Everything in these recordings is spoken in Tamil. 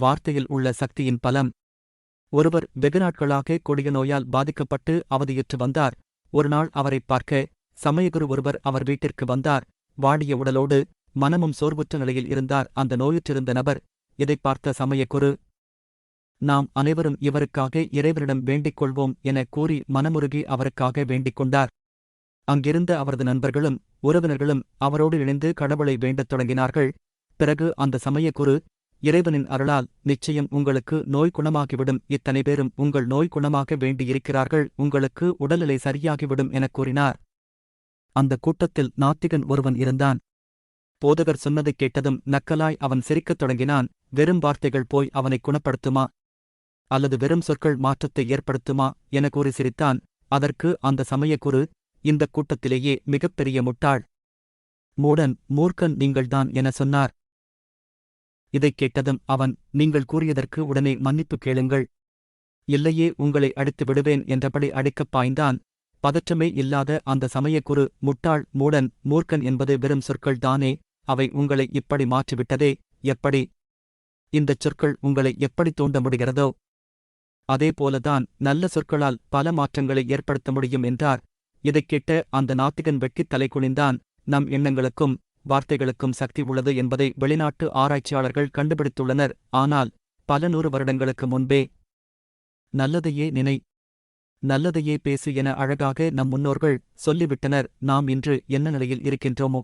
வார்த்தையில் உள்ள சக்தியின் பலம். ஒருவர் வெகு நாட்களாக கொடிய நோயால் பாதிக்கப்பட்டு அவதியுற்று வந்தார். ஒருநாள் அவரைப் பார்க்க சமயகுரு ஒருவர் அவர் வீட்டிற்கு வந்தார். வாடிய உடலோடு மனமும் சோர்வுற்ற நிலையில் இருந்தார். அந்த நோயுற்றிருந்த நபர் இதைப் பார்த்த சமயக்குரு நாம் அனைவரும் இவருக்காக இறைவரிடம் வேண்டிக் கொள்வோம் என கூறி மனமுருகி அவருக்காக வேண்டிக் கொண்டார். அங்கிருந்த அவரது நண்பர்களும் உறவினர்களும் அவரோடு இணைந்து கடவுளை வேண்டத் தொடங்கினார்கள். பிறகு அந்த சமயக்குரு இறைவனின் அருளால் நிச்சயம் உங்களுக்கு நோய் குணமாகிவிடும். இத்தனை பேரும் உங்கள் நோய் குணமாக வேண்டியிருக்கிறார்கள். உங்களுக்கு உடல்நிலை சரியாகிவிடும் எனக் கூறினார். அந்த கூட்டத்தில் நாத்திகன் ஒருவன் இருந்தான். போதகர் சொன்னதைக் கேட்டதும் நக்கலாய் அவன் சிரிக்கத் தொடங்கினான். வெறும் வார்த்தைகள் போய் அவனை குணப்படுத்துமா? அல்லது வெறும் சொற்கள் மாற்றத்தை ஏற்படுத்துமா? என கூறி சிரித்தான். அதற்கு அந்த சமயக்குரு இந்த கூட்டத்திலேயே மிகப்பெரிய முட்டாள். மூடன் மூர்க்கன் நீங்கள்தான் என சொன்னார். இதைக் கேட்டதும் அவன் நீங்கள் கூறியதற்கு உடனே மன்னிப்பு கேளுங்கள். இல்லையே உங்களை அடித்து விடுவேன் என்றபடி அடிக்கப் பாய்ந்தான். பதற்றமே இல்லாத அந்த சமயக்குரு முட்டாள் மூடன் மூர்க்கன் என்பது வெறும் சொற்கள் தானே. அவை உங்களை இப்படி மாற்றிவிட்டதே. எப்படி? இந்தச் சொற்கள் உங்களை எப்படி தூண்ட முடிகிறதோ? அதேபோலதான் நல்ல சொற்களால் பல மாற்றங்களை ஏற்படுத்த முடியும் என்றார். இதைக் கேட்ட அந்த நாத்திகன் வெட்கித் தலை குனிந்தான். நம் எண்ணங்களுக்கும் வார்த்தைகளுக்கும் சக்தி உள்ளது என்பதை வெளிநாட்டு ஆராய்ச்சியாளர்கள் கண்டுபிடித்துள்ளனர். ஆனால் பல நூறு வருடங்களுக்கு முன்பே நல்லதையே நினை நல்லதையே பேசு என அழகாக நம் முன்னோர்கள் சொல்லிவிட்டனர். நாம் இன்று என்ன நிலையில் இருக்கின்றோமோ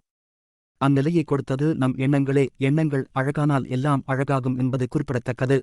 அந்நிலையை கொடுத்தது நம் எண்ணங்களே. எண்ணங்கள் அழகானால் எல்லாம் அழகாகும் என்பது குறிப்பிடத்தக்கது.